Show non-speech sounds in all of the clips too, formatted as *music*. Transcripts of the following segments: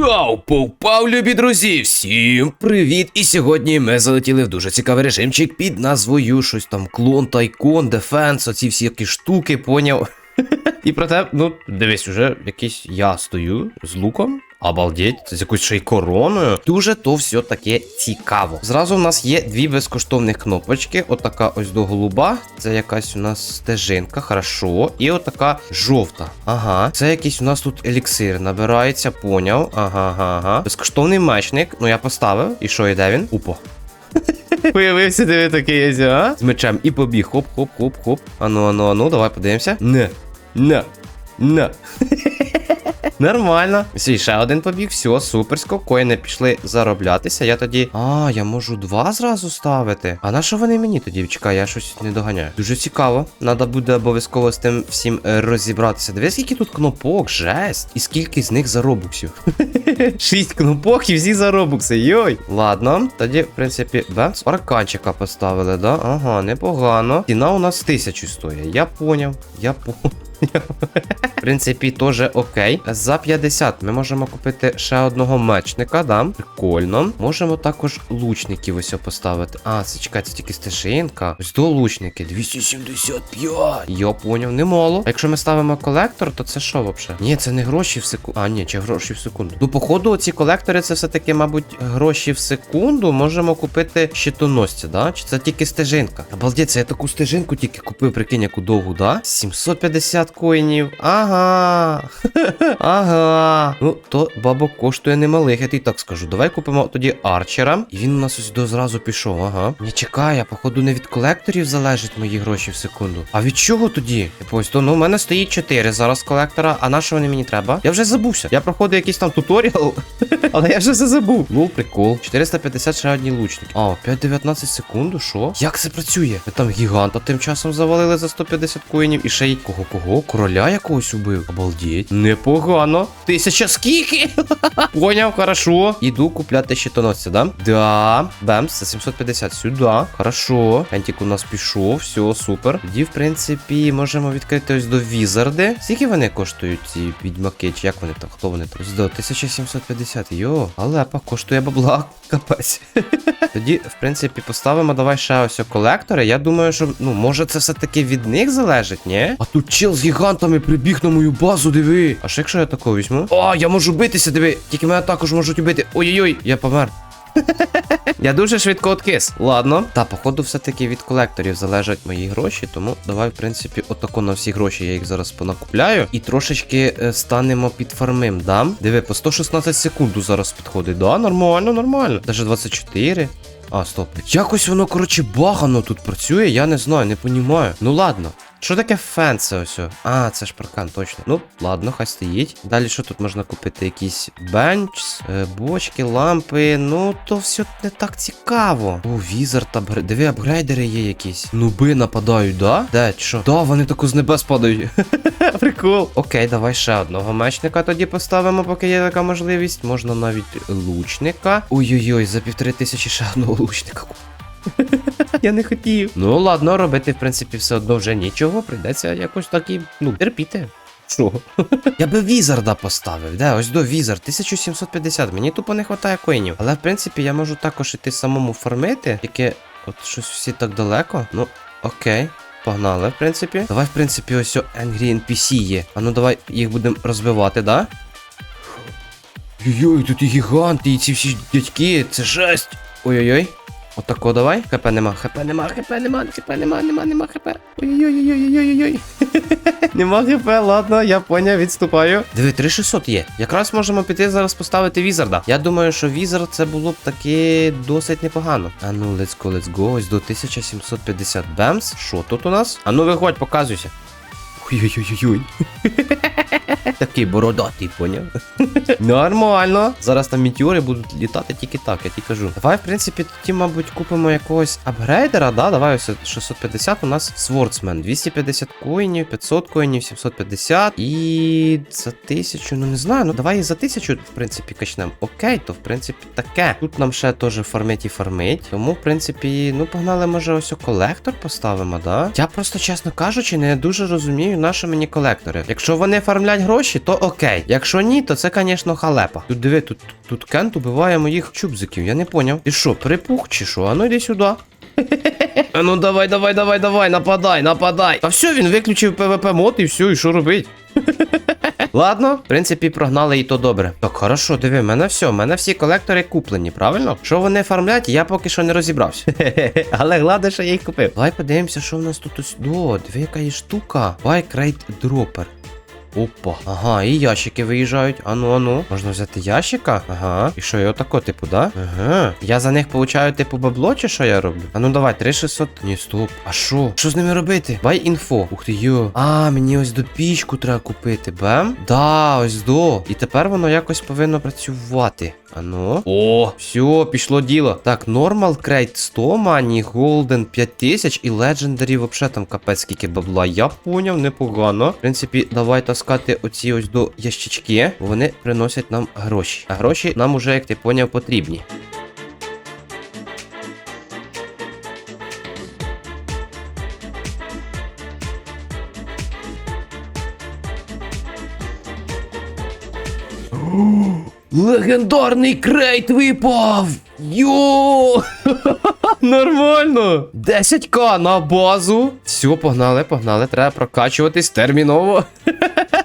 Вау, повпав, любі друзі! Всім привіт! І сьогодні ми залетіли в дуже цікавий режимчик під назвою щось там клон, тайкон, дефенс, оці всі які штуки, поняв. *laughs* І проте, ну, дивись, уже якийсь я стою з луком. Обалдеть, з якоюсь ще й короною. Дуже то все таке цікаво. Зразу в нас є дві безкоштовних кнопочки. Отака ось до голуба. Це якась у нас стежинка, хорошо. І отака жовта. Ага. Це якийсь у нас тут еліксир набирається, поняв. Ага, ага, ага. Безкоштовний мечник. Ну я поставив. І що, і де він? Упо. *laughs* Появився диви такий ось, а? З мечем і побіг. Хоп, хоп, хоп, хоп. Ану, ану, ану, давай подивимося. Не. Не. Не. *laughs* Нормально. Всі, ще один побіг, все, суперсько. Коїни пішли зароблятися. Я тоді. А, я можу два зразу ставити. А на що вони мені тоді? Чекай, я щось не доганяю. Дуже цікаво. Надо буде обов'язково з тим всім е, розібратися. Дивись, скільки тут кнопок, жесть. І скільки з них за робуксів. *laughs* Шість кнопок і всі за робукси. Йой. Ладно, тоді, в принципі, бемс. Арканчика поставили, да? Ага, непогано. Ціна у нас тисячу стоїть. Я поняв. Я поняв. В принципі, теж окей. За 50 ми можемо купити ще одного мечника, да? Прикольно. Можемо також лучників ось поставити. А, це чекай, це тільки стежинка. Ось до лучники. 275. Я поняв, немало. А якщо ми ставимо колектор, то це що взагалі? Ні, це не гроші в секунду. А, ні, чи гроші в секунду. Ну, походу, ці колектори це все-таки, мабуть, гроші в секунду. Можемо купити щитоносця, да? Чи це тільки стежинка? Обалдець, я таку стежинку тільки купив, прикинь, яку довгу, да? 750 коїнів. Ага. *laughs* ага. Ну, то бабок коштує немалих, я тобі так скажу. Давай купимо тоді арчера. І він у нас ось до зразу пішов, ага. Не чекай, а походу не від колекторів залежать мої гроші в секунду. А від чого тоді? Ось то ну, у мене стоїть 4 зараз колектора. А на що вони мені треба? Я вже забувся. Я проходив якийсь там туторіал, *laughs* але я вже все забув. Лол, прикол. 450 ще одні лучники. А, 5-19 секунду, що? Як це працює? Ви там гіганта тим часом завалили за 150 коїнів і ще й кого Короля якогось убив. Обалдеть. Непогано. Тисяча скільки? *laughs* Поняв, хорошо. Іду купляти щитоносця, да? Да. Бемс, це 750 сюди. Хорошо. Ентік у нас пішов, все, супер. Тоді, в принципі, можемо відкрити ось до Візарди. Скільки вони коштують, ці відьмаки? Чи як вони там? Хто вони там? Ось до 1750. Йо, алепа, коштує бабла. Капець. *laughs* Тоді, в принципі, поставимо давай ще ось колектори. Я думаю, що ну, може це все-таки від них залежить, ні? А тут чел з гігантами прибіг на мою базу, диви. А що якщо я такого візьму? О, я можу битися, диви. Тільки мене також можуть убити. Ой-ой-ой, я помер. *laughs* Я дуже швидко откис. Ладно. Та, походу, все-таки від колекторів залежать мої гроші, тому давай, в принципі, отако на всі гроші я їх зараз понакупляю. І трошечки е, станемо під фармим, да? Диви, по 116 секунд зараз підходить. Да, нормально, нормально. Даже 24. А, стоп. Якось воно, коротше, багано тут працює, я не знаю, не понімаю. Ну ладно. Що таке фен це ось? А, це ж паркан, точно. Ну, ладно, хай стоїть. Далі що тут можна купити? Якісь бенч, е, бочки, лампи. Ну, то все не так цікаво. О, візер та бр... Диви, апгрейдери є якісь. Нуби нападають, да? Де, що? Да, вони тако з небес падають. *laughs* Прикол. Окей, давай ще одного мечника тоді поставимо, поки є така можливість. Можна навіть лучника. Ой-ой-ой, за півтори тисячі ще одного лучника. *laughs* Я не хотів. Ну ладно, робити, в принципі, все одно вже нічого. Прийдеться якось так і, ну, терпіти. Що? Я би Візарда поставив. Де, ось до Візар, 1750. Мені тупо не вистачає коїнів. Але в принципі я можу також іти самому фармити. Тільки от щось всі так далеко. Ну, окей. Погнали, в принципі. Давай, в принципі, ось о Angry NPC є. А ну давай їх будемо розбивати, да? Йой, тут і гіганти, і ці всі дядьки, це жесть. Ой-ой-ой. Отако давай. ХП нема, ХП нема, ХП нема, ХП нема, нема, нема ХП. Ой-ой-ой-ой-ой-ой-ой. *laughs* Нема ХП, ладно, я поняв, відступаю. Диви, 3600 є. Якраз можемо піти зараз поставити Візарда. Я думаю, що Візард це було б таки досить непогано. А ну, let's go, let's go. Ось до 1750 бемс. Що тут у нас? А ну виходь, показуйся. Ой-ой-ой-ой. *laughs* Такий бородатий, поняв? Нормально. Зараз там метеори будуть літати тільки так, я ті кажу. Давай, в принципі, тоді, мабуть, купимо якогось апгрейдера, да? Давай ось 650 у нас Свордсмен. 250 коїнів, 500 коїнів, 750 і за 1000, ну не знаю. Ну давай і за 1000, в принципі, качнемо. Окей, то в принципі таке. Тут нам ще теж фармить і фармить. Тому, в принципі, ну погнали, може, ось колектор поставимо, да? Я просто, чесно кажучи, не дуже розумію, на що мені колектори. Якщо вони фармлять гроші. то окей. Якщо ні, то це, звісно, халепа. Тут диви, тут, тут Кент убиває моїх чубзиків, я не поняв. Ти що, припух чи що? А ну йди сюди. *laughs* А ну давай, давай, давай, давай, нападай, нападай. Та все, він виключив ПВП мод і все, і що робить? *laughs* Ладно, в принципі, прогнали і то добре. Так, хорошо, диви, в мене все, в мене всі колектори куплені, правильно? Що вони фармлять, я поки що не розібрався. *laughs* Але головне, що я їх купив. Давай подивимося, що в нас тут ось. О, диви, яка є штука. Rate Dropper. Опа. Ага, і ящики виїжджають. Ану, ану. Можна взяти ящика? Ага. І що, я отако, типу, да? Ага. Я за них получаю, типу, бабло, чи що я роблю? Ану, давай, 3600. Ні, стоп. А що? Що з ними робити? Бай інфо. Ух ти йо. А, мені ось до пічку треба купити. Бем? Да, ось до. І тепер воно якось повинно працювати. Ану. О, все, пішло діло. Так, нормал крейт 100 мані, голден 5000 і легендарі вообще там капець скільки бабла. Я поняв, непогано. В принципі, давай таскати оці ось до ящички. Вони приносять нам гроші. А гроші нам уже, як ти поняв, потрібні. Легендарний крейт випав! Йо! Нормально! 10к на базу. Все, погнали, погнали. Треба прокачуватись терміново.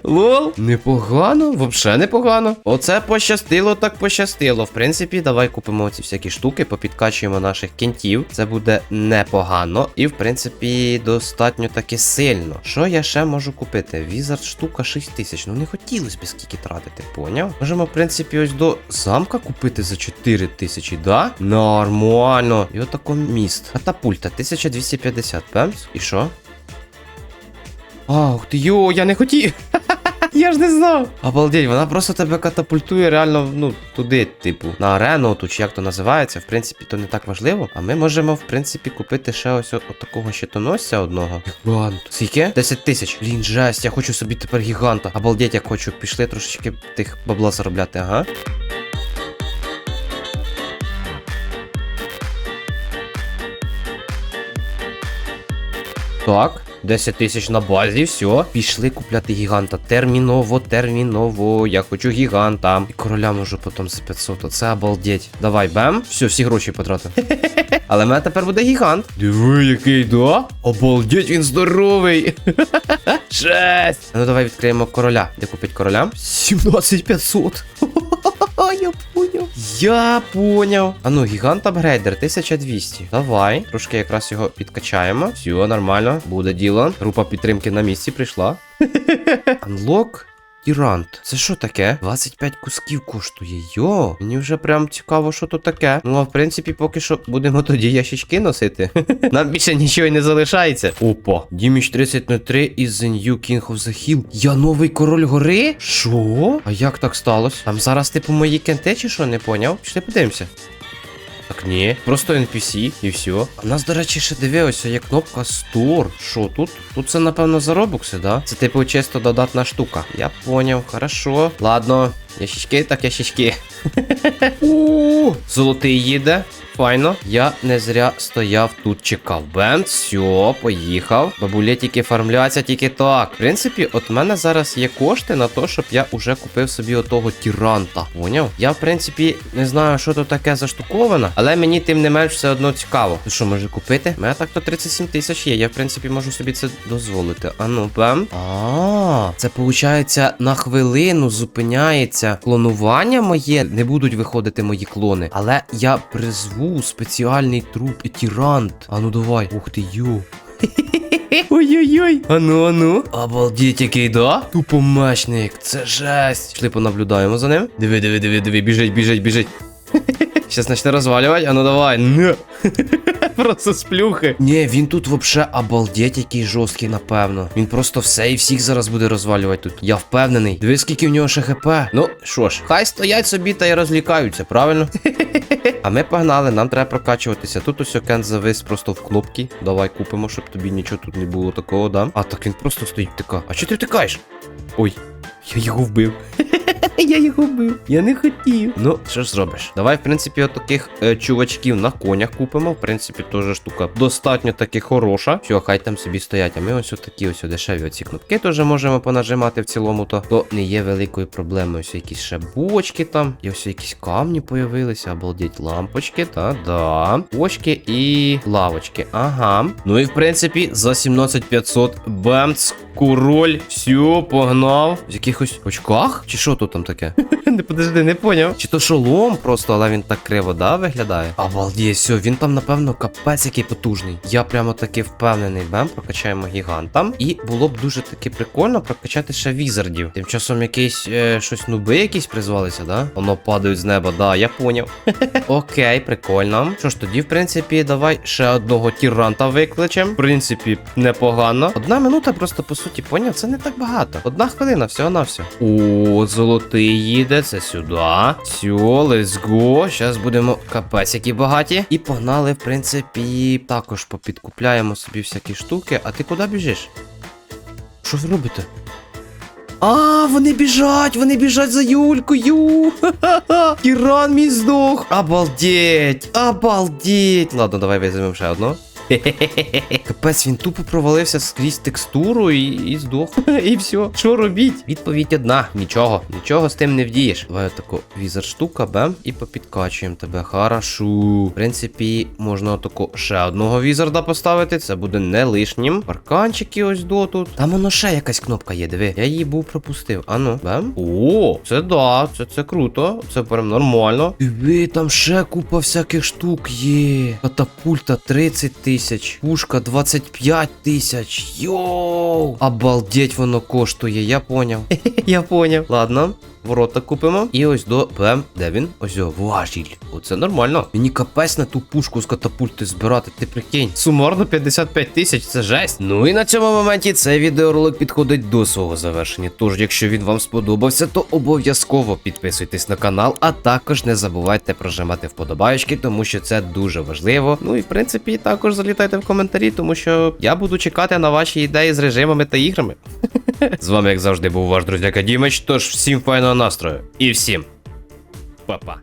Лол, непогано, взагалі непогано. Оце пощастило, так пощастило. В принципі, давай купимо ці всякі штуки, попідкачуємо наших кінтів. Це буде непогано. І, в принципі, достатньо таки сильно. Що я ще можу купити? Візард штука 6 тисяч. Ну не хотілося б скільки тратити, поняв? Можемо, в принципі, ось до замка купити за 4 тисячі, да? Нормально. І отако міст. Катапульта, 1250 пемс. І що? Ах ти йо, я не хотів. Я ж не знав. Обалдеть, вона просто тебе катапультує реально, ну, туди, типу, на арену, тут чи як то називається. В принципі, то не так важливо. А ми можемо, в принципі, купити ще ось от, от такого щитоносця одного. Гігант. Скільки? 10 тисяч. Блін, жесть, я хочу собі тепер гіганта. Обалдеть, як хочу. Пішли трошечки тих бабла заробляти, ага. Так. 10 тисяч на базі, все. Пішли купляти гіганта. Терміново, терміново. Я хочу гіганта. І короля можу потім за 500. Оце обалдеть. Давай, бем. Все, всі гроші потратив. *laughs* Але в мене тепер буде гігант. Диви, який, да? Обалдеть, він здоровий. *laughs* Шесть. Ну давай відкриємо короля. Де купить короля? 17500. Я поняв. Я поняв. А ну, гігант апгрейдер 1200. Давай. Трошки якраз його підкачаємо. Все, нормально. Буде діло. Група підтримки на місці прийшла. *laughs* Unlock Тірант. Це що таке? 25 кусків коштує. Йо, мені вже прям цікаво, що то таке. Ну, а в принципі, поки що будемо *laughs* тоді ящички носити. *laughs* Нам більше нічого й не залишається. Опа. Діміч 3003 із The New King of the Hill. Я новий король гори? Що? А як так сталося? Там зараз, типу, мої кенти чи що, не поняв? Пішли подивимося. Так ні, просто NPC і все. У нас, до речі, ще дивилося, є кнопка Store. Що тут? Тут це, напевно, за робокси, да? Це типу чисто додатна штука. Я поняв, хорошо. Ладно, ящички, так ящички. Золотий їде. Файно, я не зря стояв тут, чекав. Бем, все, поїхав. Бабулі тільки фармляться, тільки так. В принципі, от в мене зараз є кошти на те, щоб я уже купив собі отого тіранта. Поняв? Я, в принципі, не знаю, що тут таке заштуковано, але мені тим не менш все одно цікаво. Ну що, може купити? У мене так то 37 тисяч є. Я, в принципі, можу собі це дозволити. А ну, бем. А, це виходить на хвилину зупиняється клонування моє. Не будуть виходити мої клони. Але я призву спеціальний труп тірант. А ну давай. Ух ти йо. *laughs* Ой-ой-ой. Ану, ану. Обалдіть, який, да? Тупомечник. Це жесть. Пішли понаблюдаємо за ним. Диви, диви, диви, диви, біжить, біжить, біжить. *laughs* Щас почне розвалювати, а ну давай. *laughs* Просто сплюхи. Ні, він тут вообще обалдеть, який жорсткий, напевно. Він просто все і всіх зараз буде розвалювати тут. Я впевнений. Диви, скільки в нього ще хп. Ну, що ж, хай стоять собі та й розлікаються, правильно? А ми погнали, нам треба прокачуватися. Тут ось Кент завис просто в кнопки. Давай купимо, щоб тобі нічого тут не було такого, да? А так він просто стоїть така. А чого ти втикаєш? Ой, я його вбив. *laughs* Я його бив. Я не хотів. Ну, що ж зробиш? Давай, в принципі, от таких е, чувачків на конях купимо. В принципі, теж штука достатньо таки хороша. Все, хай там собі стоять. А ми ось такі ось дешеві оці кнопки теж можемо понажимати в цілому, то, то не є великою проблемою. Ось якісь ще бочки там. І ось якісь камні появилися. Обалдеть, лампочки, та да. Бочки і лавочки. Ага. Ну і в принципі, за 17500 бемц. Куроль, все, погнав. В якихось очках? Чи що тут там таке? *laughs* не подожди, не поняв. Чи то шолом просто, але він так криво, да, виглядає? Обалдеть, все, він там, напевно, капець який потужний. Я прямо таки впевнений, бем, прокачаємо гігантам. І було б дуже таки прикольно прокачати ще візардів. Тим часом якийсь е, щось нуби якісь призвалися, да? Воно падають з неба, да, я поняв. *laughs* Окей, прикольно. Що ж тоді, в принципі, давай ще одного тіранта викличем. В принципі, непогано. Одна минута просто по суті поняв, це не так багато. Одна хвилина, всього на все. О, золотий їде, це сюди. Все, let's go. Зараз будемо капець, які багаті. І погнали, в принципі, також попідкупляємо собі всякі штуки. А ти куди біжиш? Що ви робите? А, вони біжать, вони біжать за Юлькою. Ха-ха-ха. Тіран мій здох. Обалдеть, обалдеть. Ладно, давай візьмемо ще одну. Капець, він тупо провалився скрізь текстуру і, і здох. *laughs* і все. Що робіть? Відповідь одна. Нічого, нічого з тим не вдієш. Давай таку візер штука, бем, і попідкачуємо тебе. Хорошо. В принципі, можна отаку ще одного візарда поставити. Це буде не лишнім. Парканчики ось до тут. Там воно ще якась кнопка є, диви. Я її був пропустив. Ану, бем. О, це да, це, це круто. Це прям нормально. Диви, там ще купа всяких штук є. Катапульта 30 тисяч. Пушка 25 тисяч. Йоу! Обалдеть воно коштує, я поняв. *laughs* я поняв. Ладно. Ворота купимо. І ось до ПМ. Де він? Ось о, важіль. Оце нормально. Мені капець на ту пушку з катапульти збирати. Ти прикинь. Сумарно 55 тисяч, це жесть. Ну і на цьому моменті цей відеоролик підходить до свого завершення. Тож, якщо він вам сподобався, то обов'язково підписуйтесь на канал, а також не забувайте прожимати вподобаєчки, тому що це дуже важливо. Ну і в принципі, також залітайте в коментарі, тому що я буду чекати на ваші ідеї з режимами та іграми. *laughs* З вами, як завжди, був ваш друзяка Дімич. Тож всім файного настрою і всім па-па.